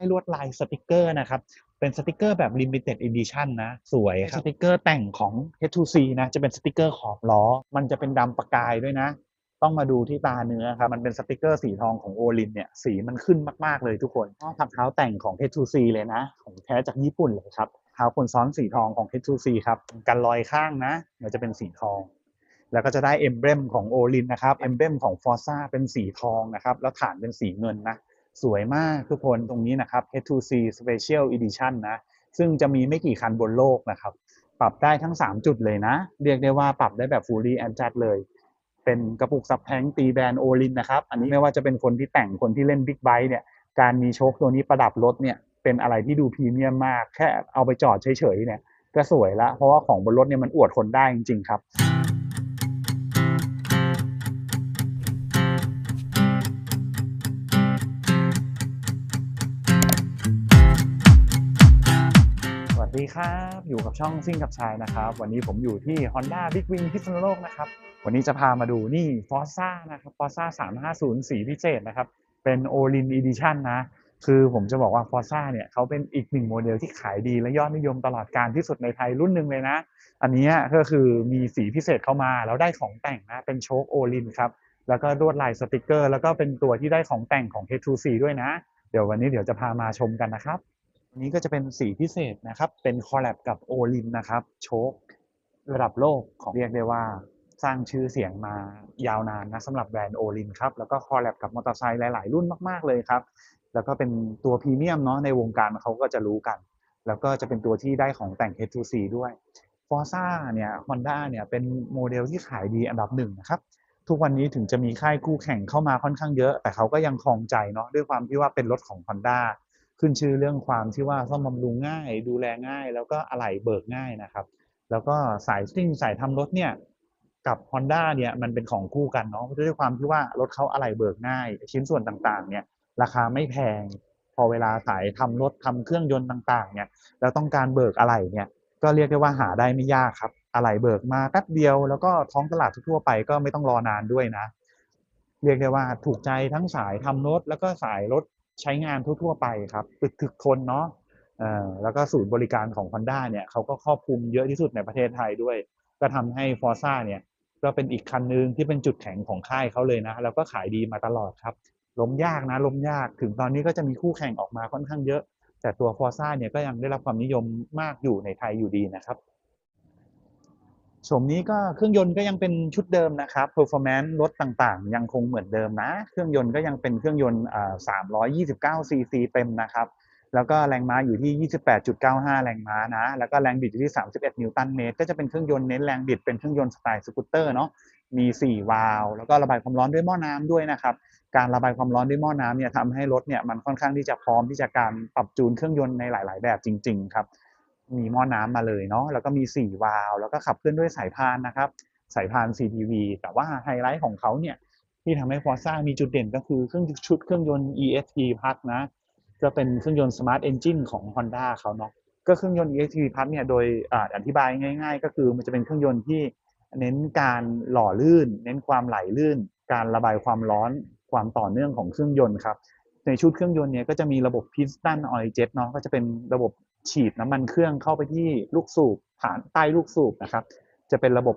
ให้ลวดลายสติกเกอร์นะครับ เป็นสติกเกอร์แบบ limited edition นะ สวยครับสติกเกอร์แต่งของ H2C นะ จะเป็นสติกเกอร์ขอบล้อ มันจะเป็นดำประกายด้วยนะ ต้องมาดูที่ตาเนื้อครับ มันเป็นสติกเกอร์สีทองของโอลินเนี่ย สีมันขึ้นมาก ๆ เลยทุกคนอ้อผักเท้าแต่งของ H2C เลยนะ ของแท้จากญี่ปุ่นเลยครับ เท้าคนซ้อนสีทองของ H2C ครับ กันรอยข้างนะ มันจะเป็นสีทองแล้วก็จะได้เอมเบรมของโอลินนะครับ เอมเบรมของฟอร์ซ่าเป็นสีทองนะครับ แล้วฐานเป็นสีเงินนะ สวยมากทุกคนตรงนี้นะครับ H2C Special Edition นะ ซึ่งจะมีไม่กี่คันบนโลกนะครับ ปรับได้ทั้ง 3 จุดเลยนะ เรียกได้ว่าปรับได้แบบ fully adjust เลย เป็นกระปุกซับแทงตีแบรนด์โอลินนะครับ อันนี้ไม่ว่าจะเป็นคนที่แต่งคนที่เล่นบิ๊กไบค์เนี่ย การมีโชคตัวนี้ประดับรถเนี่ย เป็นอะไรที่ดูพรีเมียมมาก แค่เอาไปจอดเฉยๆเนี่ย ก็สวยละ เพราะว่าของบนรถเนี่ยมันอวดคนได้จริงๆครับ ดีครับ อยู่กับช่องซิ่งกับชายนะครับ วันนี้ผมอยู่ที่ Honda Big Wing พิษณุโลกนะครับ วันนี้จะพามาดูนี่ Forza นะครับ Forza 350สีพิเศษนะครับ เป็น o l i n Edition นะ คือผมจะบอกว่า Forza เนี่ยเขาเป็นอีกหนึ่งโมเดลที่ขายดีและยอดนิยมตลอดการที่สุดในไทยรุ่นหนึ่งเลยนะ อันเนี้ยก็คือมีสีพิเศษเข้ามาแล้วได้ของแต่งนะ เป็นโชคโอลินครับแล้วก็ลวดลายสติกเกอร์ แล้วก็เป็นตัวที่ได้ของแต่งของ H2C ด้วยนะ เดี๋ยววันนี้เดี๋ยวจะพามาชมกันนะครับอั นนี้ก็จะเป็นสีพิเศษนะครับ เป็นคอลแลบกับโอลินนะครับ โชคระดับโลกของเรียกได้ว่าสร้างชื่อเสียงมายาวนานนะสำหรับแบรนด์โอลินครับ แล้วก็คอลแลบกับมอเตอร์ไซค์หลาย ๆ รุ่นมาก ๆ เลยครับ แล้วก็เป็นตัวพรีเมียมเนาะในวงการเขาก็จะรู้กัน แล้วก็จะเป็นตัวที่ได้ของแต่ง H2C ด้วย f o r z a เนี่ย Honda เนี่ยเป็นโมเดลที่ขายดีอันดับหนึ่งนะครับทุกวันนี้ถึงจะมีค่ายคู่แข่งเข้ามาค่อนข้างเยอะ แต่เขาก็ยังคลองใจเนาะด้วยความที่ว่าเป็นรถของ Honda ขึ้นชื่อเรื่องความที่ว่าซ่อมบำรุงง่าย ดูแลง่าย แล้วก็อะไหล่เบิกง่ายนะครับ แล้วก็สายซิ่งสายทำรถเนี่ยกับ Honda เนี่ยมันเป็นของคู่กันเนาะด้วยความที่ว่ารถเขาอะไหล่เบิกง่าย ชิ้นส่วนต่างๆ เนี่ยราคาไม่แพง พอเวลาสายทำรถทำเครื่องยนต์ต่างๆ เนี่ยแล้วต้องการเบิกอะไหล่เนี่ยก็เรียกได้ว่าหาได้ไม่ยากครับอะไหล่เบิกมาแป๊บเดียว แล้วก็ท้องตลาดทั่วไปก็ไม่ต้องรอนานด้วยนะ เรียกได้ว่าถูกใจทั้งสายทำรถแล้วก็สายรถ ใช้งานทั่ว ๆ ไปครับอึดถึกทนเนาะอ่อแล้วก็ศูนย์บริการของ Honda เนี่ยเขาก็ครอบคลุมเยอะที่สุดในประเทศไทยด้วย ก็ทำให้ Forza เนี่ยก็เป็นอีกคันนึงที่เป็นจุดแข็งของค่ายเขาเลยนะ แล้วก็ขายดีมาตลอดครับ ล้มยากนะ ล้มยากถึงตอนนี้ก็จะมีคู่แข่งออกมาค่อนข้างเยอะ แต่ตัว Forza เนี่ยก็ยังได้รับความนิยมมากอยู่ในไทยอยู่ดีนะครับ โฉมนี้ก็เครื่องยนต์ก็ยังเป็นชุดเดิมนะครับ performance รถต่างๆ ยังคงเหมือนเดิมนะ เครื่องยนต์ก็ยังเป็นเครื่องยนต์329 cc เต็มนะครับ แล้วก็แรงม้าอยู่ที่ 28.95 แรงม้านะ แล้วก็แรงบิดอยู่ที่ 31 นิวตันเมตร ก็จะเป็นเครื่องยนต์เน้นแรงบิด เป็นเครื่องยนต์สไตล์สกูตเตอร์เนาะ มี 4 วาล์ว แล้วก็ระบายความร้อนด้วยหม้อน้ำด้วยนะครับ การระบายความร้อนด้วยหม้อน้ำเนี่ยทำให้รถเนี่ยมันค่อนข้างที่จะพร้อมที่จะการปรับจูนเครื่องยนต์ในหลาย ๆ แบบจริง ๆ ครับ มีหม้อน้ำมาเลยเนาะแล้วก็มี 4 วาล์วแล้วก็ขับเคลื่อนด้วยสายพานนะครับ สายพาน CTV แต่ว่าไฮไลท์ของเขาเนี่ยที่ทำให้ Forza มีจุดเด่นก็คือเครื่องชุดเครื่องยนต์ ESP Plus นะก็เป็นเครื่องยนต์ Smart Engine ของ Honda เขาเนาะก็เครื่องยนต์ ESP Plus เนี่ยโดยอธิบายง่าย ๆ ก็คือมันจะเป็นเครื่องยนต์ที่เน้นการหล่อลื่น เน้นความไหลลื่น การระบายความร้อนความต่อเนื่องของเครื่องยนต์ครับในชุดเครื่องยนต์เนี่ยก็จะมีระบบ Piston Oil Jet เนาะก็จะเป็นระบบ ฉีดน้ำมันเครื่องเข้าไปที่ลูกสูบผ่านใต้ลูกสูบนะครับ จะเป็นระบบ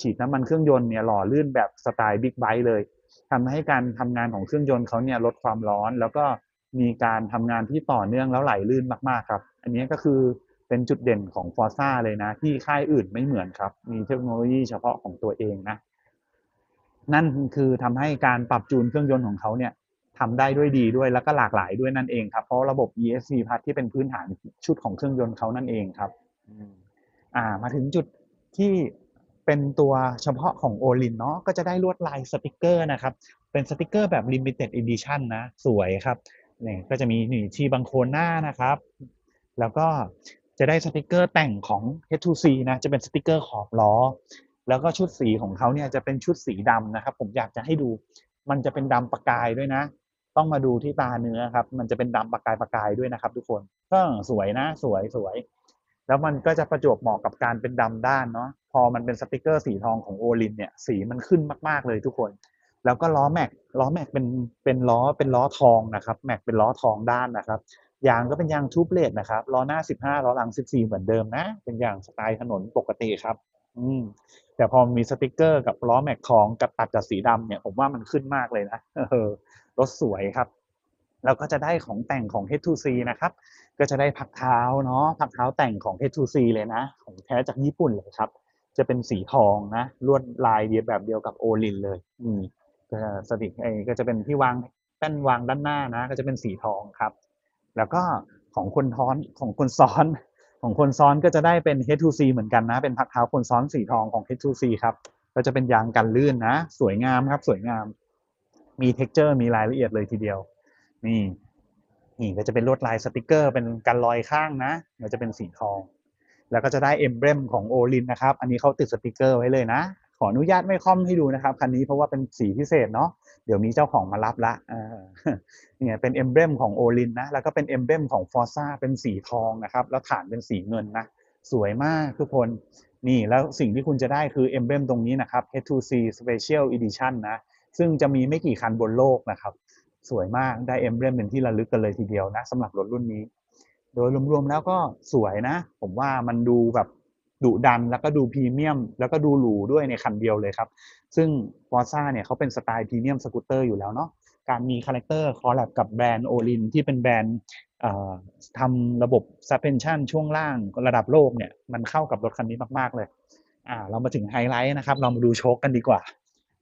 ฉีดน้ำมันเครื่องยนต์เนี่ยหล่อลื่นแบบสไตล์บิ๊กไบค์เลยทำให้การทำงานของเครื่องยนต์เขาเนี่ยลดความร้อน แล้วก็มีการทำงานที่ต่อเนื่องแล้วไหลลื่นมากๆครับ อันนี้ก็คือเป็นจุดเด่นของ Forza เลยนะ ที่ค่ายอื่นไม่เหมือนครับ มีเทคโนโลยีเฉพาะของตัวเองนะ นั่นคือทำให้การปรับจูนเครื่องยนต์ของเขาเนี่ย ทำได้ด้วยดีด้วยแล้วก็หลากหลายด้วยนั่นเองครับ เพราะระบบ ESC Plus ที่เป็นพื้นฐานชุดของเครื่องยนต์เขานั่นเองครับอืมอ่ามาถึงจุดที่เป็นตัวเฉพาะของโอลินเนาะก็จะได้ลวดลายสติกเกอร์นะครับ เป็นสติกเกอร์แบบ limited edition นะ สวยครับนี่ก็จะมีนี่ชีบังโคนหน้านะครับ แล้วก็จะได้สติกเกอร์แต่งของ H2C นะ จะเป็นสติกเกอร์ขอบล้อ แล้วก็ชุดสีของเขาเนี่ยจะเป็นชุดสีดำนะครับ ผมอยากจะให้ดูมันจะเป็นดำประกายด้วยนะ ต้องมาดูที่ตาเนื้อครับ มันจะเป็นดำประกายประกายด้วยนะครับ ทุกคนก็สวยนะ สวยสวย แล้วมันก็จะประจวบเหมาะกับการเป็นดำด้านเนาะพอมันเป็นสติกเกอร์สีทองของโอลินเนี่ยสีมันขึ้นมากๆเลยทุกคน แล้วก็ล้อแม็กล้อแม็กเป็นเป็นล้อเป็นล้อทองนะครับแม็กเป็นล้อทองด้านนะครับยางก็เป็นยางทูบเลดนะครับล้อหน้า 15ล้อหลัง 14 เหมือนเดิมนะ เป็นยางสไตล์ถนนปกติครับ อืมแต่พอมีสติกเกอร์กับล้อแม็กทองกับตัดกับสีดำเนี่ย ผมว่ามันขึ้นมากเลยนะเออ รถสวยครับแล้วก็จะได้ของแต่งของ H2C นะครับ ก็จะได้พักเท้าเนาะพักเท้าแต่งของ H2C เลยนะ ของแท้จากญี่ปุ่นเลยครับ จะเป็นสีทองนะลวดลายเดียวแบบเดียวกับโอลินเลย อืมก็สติกไอก็จะเป็นที่วางแป้นวางด้านหน้านะ ก็จะเป็นสีทองครับ แล้วก็ของคนท้อนของคนซ้อน ของคนซ้อนก็จะได้เป็น H2C เหมือนกันนะ เป็นพักเท้าคนซ้อนสีทองของ H2C ครับ ก็จะเป็นยางกันลื่นนะ สวยงามครับ สวยงาม มี texture มีรายละเอียดเลยทีเดียว นี่นี่ก็จะเป็นลวดลายสติกเกอร์ เป็นกันรอยข้างนะก็จะเป็นสีทอง แล้วก็จะได้เอมเบรมของโอลินนะครับ อันนี้เขาติดสติกเกอร์ไว้เลยนะ ขออนุญาตไม่คอมให้ดูนะครับคันนี้เพราะว่าเป็นสีพิเศษเนาะเดี๋ยวมีเจ้าของมารับละเนี่ยเป็นเอมเบรมของโอลินนะแล้วก็เป็นเอมเบรมของฟอร์ซ่าเป็นสีทองนะครับ แล้วฐานเป็นสีเงินนะสวยมากทุกคนนี่แล้วสิ่งที่คุณจะได้คือเอมเบรมตรงนี้นะครับ H2C Special Edition นะ ซึ่งจะมีไม่กี่คันบนโลกนะครับ สวยมากได้เอมเบรมเป็นที่ระลึกกันเลยทีเดียวนะสำหรับรถรุ่นนี้ โดยรวมๆแล้วก็สวยนะ ผมว่ามันดูแบบดุดันแล้วก็ดูพรีเมียม แล้วก็ดูหรูด้วยในคันเดียวเลยครับ ซึ่ง f o r z a เนี่ยเขาเป็นสไตล์พรีเมียมสกูตเตอร์อยู่แล้วเนาะการมีคาแรคเตอร์คอลแลบกับแบรนด์โอลินที่เป็นแบรนด์ทำระบบ suspension ช่วงล่างระดับโลกเนี่ยมันเข้ากับรถคันนี้มาก ๆ เลย อ่า เรามาถึงไฮไลท์นะครับ เรามาดูโชคกันดีกว่า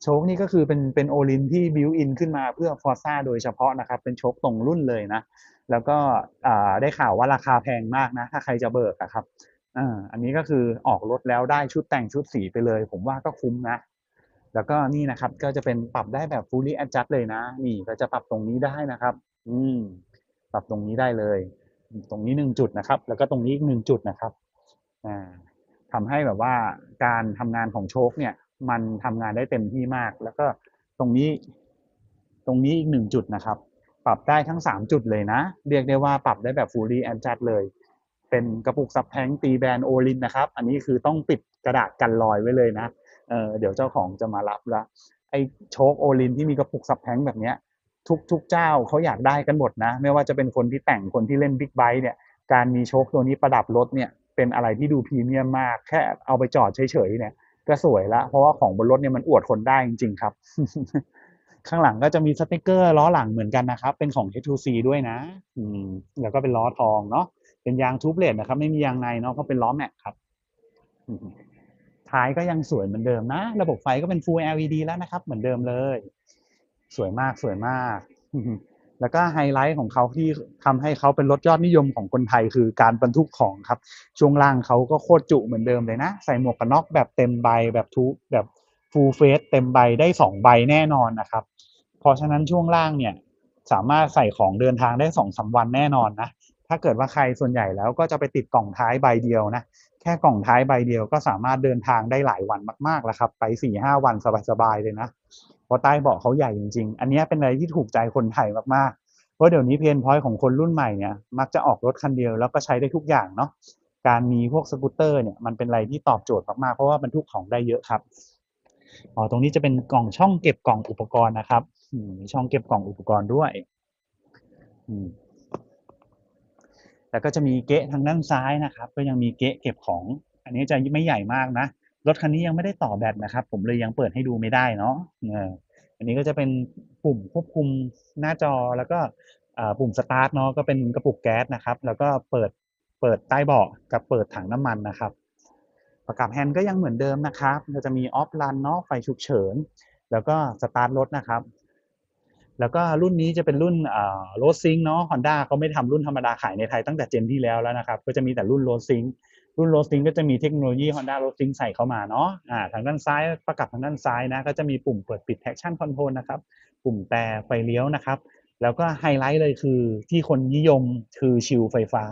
โชคนี่ก็คือเป็นเป็นโอลินที่บิวอินขึ้นมาเพื่อ f o r z a โดยเฉพาะนะครับ เป็นโชคตรงรุ่นเลยนะ แล้วก็ได้ข่าวว่าราคาแพงมากนะ ถ้าใครจะเบิกอะครับอันนี้ก็คือออกรถแล้วได้ชุดแต่งชุดสีไปเลย ผมว่าก็คุ้มนะ แล้วก็นี่นะครับ ก็จะเป็นปรับได้แบบ fully adjust เลยนะ นี่ก็จะปรับตรงนี้ได้นะครับ อืม ปรับตรงนี้ได้เลย ตรงนี้หนึ่งจุดนะครับ แล้วก็ตรงนี้อีกหนึ่งจุดนะครับ อ่าทำให้แบบว่าการทำงานของโชคเนี่ย มันทำงานได้เต็มที่มาก แล้วก็ตรงนี้ตรงนี้อีกหนึ่งจุดนะครับ ปรับได้ทั้งสามจุดเลยนะ เรียกได้ว่าปรับได้แบบ fully adjust เลย เป็นกระปุกซับแทงตีแบรนด์โอลินนะครับ อันนี้คือต้องปิดกระดาษกันรอยไว้เลยนะเออเดี๋ยวเจ้าของจะมารับละไอโชคโอลินที่มีกระปุกซับแทงแบบเนี้ยทุกทุกเจ้าเขาอยากได้กันหมดนะ ไม่ว่าจะเป็นคนที่แต่งคนที่เล่นบิ๊กไบค์เนี่ยการมีโชคตัวนี้ประดับรถเนี่ยเป็นอะไรที่ดูพรีเมียมมาก แค่เอาไปจอดเฉยๆเนี่ย ก็สวยละเพราะว่าของบนรถเนี่ยมันอวดคนได้จริง ๆ ครับ ข้างหลังก็จะมีสติกเกอร์ล้อหลังเหมือนกันนะครับ เป็นของ H2C ด้วยนะ อืม แล้วก็เป็นล้อทองเนาะเป็นยางทูบเลดนะครับ ไม่มียางในเนาะเพราะเป็นล้อแม็กครับท้ายก็ยังสวยเหมือนเดิมนะ ระบบไฟก็เป็น Full LED แล้วนะครับ เหมือนเดิมเลย สวยมากสวยมาก แล้วก็ไฮไลท์ของเขาที่ทำให้เขาเป็นรถยอดนิยมของคนไทยคือการบรรทุกของครับ ช่วงล่างเขาก็โคตรจุเหมือนเดิมเลยนะ ใส่หมวกกันน็อกแบบเต็มใบแบบทุแบบฟูลเฟสเต็มใบได้สองใบแน่นอนนะครับ เพราะฉะนั้นช่วงล่างเนี่ยสามารถใส่ของเดินทางได้สองสาวันแน่นอนนะ ถ้าเกิดว่าใครส่วนใหญ่แล้วก็จะไปติดกล่องท้ายใบเดียวนะ แค่กล่องท้ายใบเดียวก็สามารถเดินทางได้หลายวันมากๆแล้วครับ ไปสี่ห้าวันสบายๆเลยนะ เพราะใต้เบาะเขาใหญ่จริงๆ อันนี้เป็นอะไรที่ถูกใจคนไทยมากๆ เพราะเดี๋ยวนี้เพนพอยต์ของคนรุ่นใหม่เนี่ยมักจะออกรถคันเดียวแล้วก็ใช้ได้ทุกอย่างเนาะ การมีพวกสกูตเตอร์เนี่ยมันเป็นอะไรที่ตอบโจทย์มากๆ เพราะว่าบรรทุกของได้เยอะครับ อ๋อ ตรงนี้จะเป็นกล่องช่องเก็บกล่องอุปกรณ์นะครับมีช่องเก็บกล่องอุปกรณ์ด้วยอืมแล้วก็จะมีเกะทางด้านซ้ายนะครับ ก็ยังมีเกะเก็บของ อันนี้จะไม่ใหญ่มากนะ รถคันนี้ยังไม่ได้ต่อแบตนะครับ ผมเลยยังเปิดให้ดูไม่ได้เนาะอันนี้ก็จะเป็นปุ่มควบคุมหน้าจอแล้วก็ปุ่มสตาร์ทเนาะก็เป็นกระปุกแก๊สนะครับ แล้วก็เปิดเปิดใต้เบาะกับเปิดถังน้ำมันนะครับ ประกับแฮนด์ก็ยังเหมือนเดิมนะครับเราจะมีออฟรันเนาะไฟฉุกเฉิน แล้วก็สตาร์ทรถนะครับ แล้วก็รุ่นนี้จะเป็นรุ่นโรดซิงเนาะฮอนด้าเขาไม่ทำรุ่นธรรมดาขายในไทยตั้งแต่เจนที่แล้วแล้วนะครับ ก็จะมีแต่รุ่นโรดซิง รุ่นโรสติงก็จะมีเทคโนโลยี Honda r o a d Sync ใส่เข้ามาเนาะอ่าทางด้านซ้ายประกับทางด้านซ้ายนะก็จะมีปุ่มเปิดปิด traction control นะครับปุ่มแตรไฟเลี้ยวนะครับ แล้วก็ไฮไลท์เลยคือที่คนนิยมคือชิลไฟฟ้า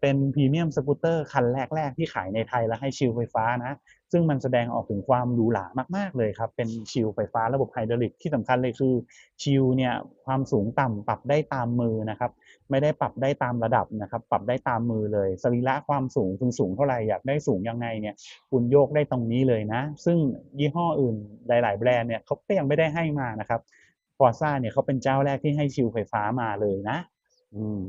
เป็นพรีเมียมสกูตเตอร์คันแรก ๆ ที่ขายในไทยและให้ชิลไฟฟ้านะ ซึ่งมันแสดงออกถึงความหรูหรามาก ๆ เลยครับ เป็นชิลไฟฟ้าระบบไฮดรอลิกที่สำคัญเลยคือชิลเนี่ยความสูงต่ำปรับได้ตามมือนะครับ ไม่ได้ปรับได้ตามระดับนะครับ ปรับได้ตามมือเลยสรีระความสูงคุณสูงเท่าไหร่อยากได้สูงยังไงเนี่ยคุณโยกได้ตรงนี้เลยนะ ซึ่งยี่ห้ออื่นหลาย ๆ แบรนด์เนี่ยเขาก็ยังไม่ได้ให้มานะครับฟอร์ซ่าเนี่ยเขาเป็นเจ้าแรกที่ให้ชิลไฟฟ้ามาเลยนะ อืม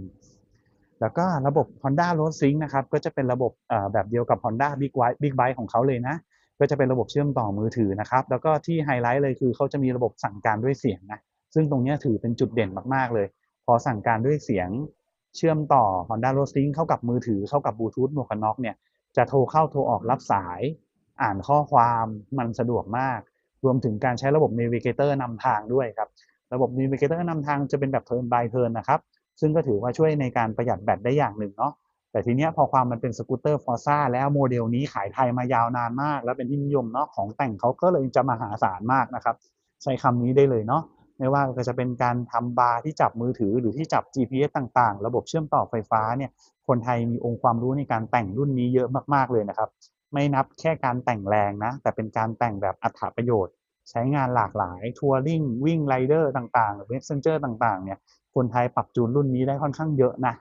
แล้วก็ระบบ Honda Road Sync นะครับก็จะเป็นระบบแบบเดียวกับ Honda Big Bike Big Bike ของเขาเลยนะ ก็จะเป็นระบบเชื่อมต่อมือถือนะครับ แล้วก็ที่ไฮไลท์เลยคือเขาจะมีระบบสั่งการด้วยเสียงนะซึ่งตรงนี้ถือเป็นจุดเด่นมากๆเลย พอสั่งการด้วยเสียงเชื่อมต่อ Honda Road Sync เข้ากับมือถือเข้ากับบลูทูธหมวกกันน็อกเนี่ยจะโทรเข้าโทรออกรับสายอ่านข้อความมันสะดวกมาก รวมถึงการใช้ระบบ Navigator นำทางด้วยครับ ระบบ Navigator นำทางจะเป็นแบบ Turn by Turn นะครับ ซึ่งก็ถือว่าช่วยในการประหยัดแบตได้อย่างหนึ่งเนาะแต่ทีเนี้ยพอความมันเป็นสกูตเตอร์ฟอร์ซ่าแล้วโมเดลนี้ขายไทยมายาวนานมาก แล้วเป็นที่นิยมเนาะของแต่งเขาก็เลยจะมาหาศาลมากนะครับ ใช้คำนี้ได้เลยเนาะไม่ว่าจะเป็นการทำบาร์ที่จับมือถือหรือที่จับ GPS ต่างๆ ระบบเชื่อมต่อไฟฟ้าเนี่ยคนไทยมีองค์ความรู้ในการแต่งรุ่นนี้เยอะมากๆเลยนะครับ ไม่นับแค่การแต่งแรงนะ แต่เป็นการแต่งแบบอัตประโยชน์ ใช้งานหลากหลายทัวริงวิ่งไรเดอร์ต่างๆเว็บเซนเจอร์ต่างๆเนี่ย คนไทยปรับจูนรุ่นนี้ได้ค่อนข้างเยอะนะ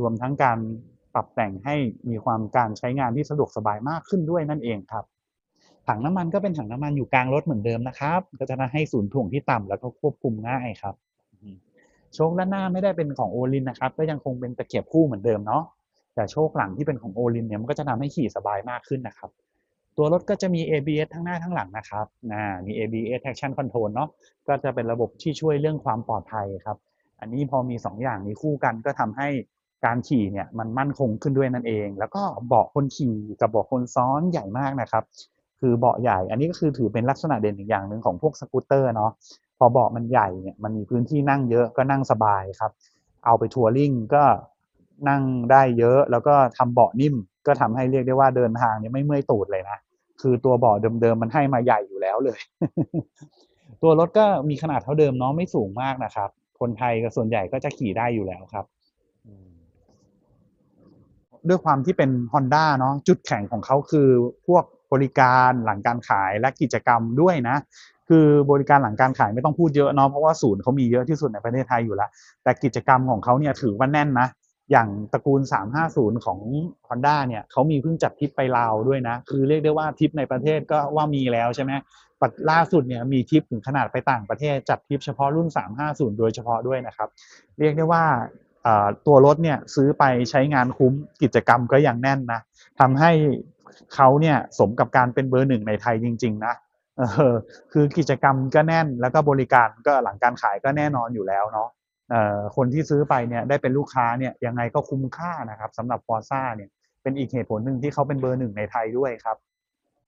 รวมทั้งการปรับแต่งให้มีความการใช้งานที่สะดวกสบายมากขึ้นด้วยนั่นเองครับ ถังน้ำมันก็เป็นถังน้ำมันอยู่กลางรถเหมือนเดิมนะครับ ก็จะทำให้ศูนย์ถ่วงที่ต่ำแล้วก็ควบคุมง่ายครับโชคด้านหน้าไม่ได้เป็นของโอลินนะครับ ก็ยังคงเป็นตะเกียบคู่เหมือนเดิมเนาะแต่โชคหลังที่เป็นของโอลินเนี่ยมันก็จะทำให้ขี่สบายมากขึ้นนะครับ ตัวรถก็จะมี ABS ทั้งหน้าทั้งหลังนะครับมี ABS Traction Control เนาะก็จะเป็นระบบที่ช่วยเรื่องความปลอดภัยครับ อันนี้พอมี 2 อย่างนี้คู่กันก็ทำให้การขี่เนี่ยมันมั่นคงขึ้นด้วยนั่นเอง แล้วก็เบาะคนขี่กับเบาะคนซ้อนใหญ่มากนะครับ คือเบาะใหญ่ อันนี้ก็คือถือเป็นลักษณะเด่นอีกอย่างหนึ่งของพวกสกูตเตอร์เนาะพอเบาะมันใหญ่เนี่ยมันมีพื้นที่นั่งเยอะก็นั่งสบายครับ เอาไปทัวริงก็นั่งได้เยอะแล้วก็ทำเบาะนิ่ม ก็ทำให้เรียกได้ว่าเดินทางเนี่ยไม่เมื่อยตูดเลยนะคือตัวเบาะเดิมๆมันให้มาใหญ่อยู่แล้วเลย ตัวรถก็มีขนาดเท่าเดิมเนาะไม่สูงมากนะครับ คนไทยก็ส่วนใหญ่ก็จะขี่ได้อยู่แล้วครับอืมด้วยความที่เป็น Honda เนาะจุดแข็งของเขาคือพวกบริการหลังการขายและกิจกรรมด้วยนะ คือบริการหลังการขายไม่ต้องพูดเยอะเนาะเพราะว่าศูนย์เขามีเยอะที่สุดในประเทศไทยอยู่แล้ว แต่กิจกรรมของเขาเนี่ยถือว่าแน่นนะ อย่างตระกูล 350 ของ Honda เนี่ยเขามีเพิ่งจัดทริปไปลาวด้วยนะ คือเรียกได้ว่าทริปในประเทศก็ว่ามีแล้วใช่ไหม ปัจล่าสุดเนี่ยมีทริปถึงขนาดไปต่างประเทศจัดทริปเฉพาะรุ่น 350 โดยเฉพาะด้วยนะครับ เรียกได้ว่าตัวรถเนี่ยซื้อไปใช้งานคุ้มกิจกรรมก็ยังแน่นนะทำให้เขาเนี่ยสมกับการเป็นเบอร์หนึ่งในไทยจริง ๆ นะเออคือกิจกรรมก็แน่นแล้วก็บริการก็หลังการขายก็แน่นอนอยู่แล้วเนาะเอ่อคนที่ซื้อไปเนี่ยได้เป็นลูกค้าเนี่ยยังไงก็คุ้มค่านะครับสำหรับฟอร์ซ่าเนี่ยเป็นอีกเหตุผลหนึ่งที่เขาเป็นเบอร์หนึ่งในไทยด้วยครับ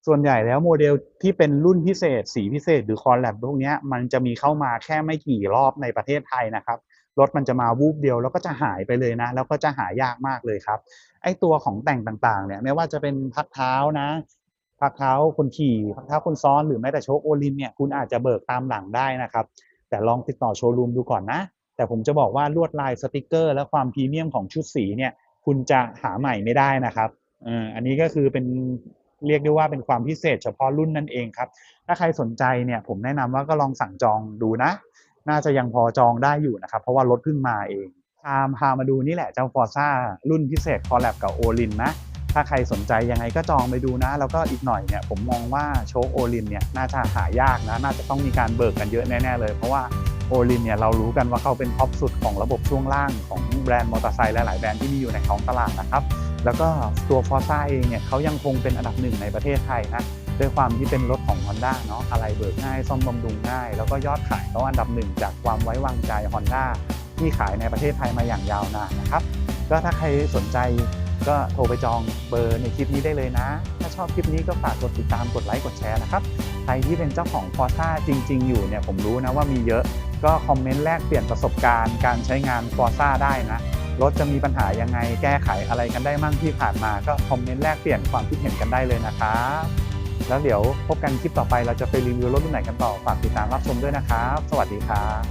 ส่วนใหญ่แล้วโมเดลที่เป็นรุ่นพิเศษ สีพิเศษหรือคอลแลบพวกนี้มันจะมีเข้ามาแค่ไม่กี่รอบในประเทศไทยนะครับรถมันจะมาวูบเดียวแล้วก็จะหายไปเลยนะ แล้วก็จะหายากมากเลยครับ ไอตัวของแต่งต่างๆเนี่ยไม่ว่าจะเป็นพักเท้านะพักเท้าคนขี่พักเท้าคนซ้อนหรือแม้แต่โชคโอลินเนี่ยคุณอาจจะเบิกตามหลังได้นะครับ แต่ลองติดต่อโชว์รูมดูก่อนนะ แต่ผมจะบอกว่าลวดลายสติกเกอร์ และความพรีเมียมของชุดสีเนี่ย คุณจะหาใหม่ไม่ได้นะครับอันนี้ก็คือเป็น เรียกได้ว่าเป็นความพิเศษเฉพาะรุ่นนั่นเองครับ ถ้าใครสนใจเนี่ยผมแนะนำว่าก็ลองสั่งจองดูนะ น่าจะยังพอจองได้อยู่นะครับ เพราะว่ารถเพิ่งมาเองพามพามาดูนี่แหละเจ้าฟอร์ซ่ารุ่นพิเศษคอลแลบกับโอลินนะถ้าใครสนใจยังไงก็จองไปดูนะ แล้วก็อีกหน่อยเนี่ยผมมองว่าโชคโอลินเนี่ยน่าจะหายากนะ น่าจะต้องมีการเบิกกันเยอะแน่ ๆ เลย เพราะว่าโอลินเนี่ยเรารู้กันว่าเขาเป็นท็อปสุดของระบบช่วงล่างของแบรนด์มอเตอร์ไซค์หลายๆแบรนด์ที่มีอยู่ในท้องตลาดนะครับ แล้วก็ตัวฟอร์ซ่าเองเนี่ยเขายังคงเป็นอันดับหนึ่งในประเทศไทยนะด้วยความที่เป็นรถของ Honda เนาะอะไรเบิกง่ายซ่อมบำรุงง่าย แล้วก็ยอดขายเขาอันดับหนึ่งจากความไว้วางใจ Honda ที่ขายในประเทศไทยมาอย่างยาวนานนะครับ ก็ถ้าใครสนใจก็โทรไปจองเบอร์ในคลิปนี้ได้เลยนะ ถ้าชอบคลิปนี้ก็ฝากกดติดตามกดไลค์กดแชร์นะครับ ใครที่เป็นเจ้าของ f o r z a จริง ๆ อยู่เนี่ยผมรู้นะว่ามีเยอะ ก็คอมเมนต์แลกเปลี่ยนประสบการณ์การใช้งาน f o r z a ได้นะ รถจะมีปัญหายังไงแก้ไขอะไรกันได้มั่งที่ผ่านมาก็คอมเมนต์แลกเปลี่ยนความคิดเห็นกันได้เลยนะครับแล้วเดี๋ยวพบกันคลิปต่อไปเราจะไปรีวิวรถรุ่นไหนกันต่อฝากติดตามรับชมด้วยนะครับ สวัสดีครับ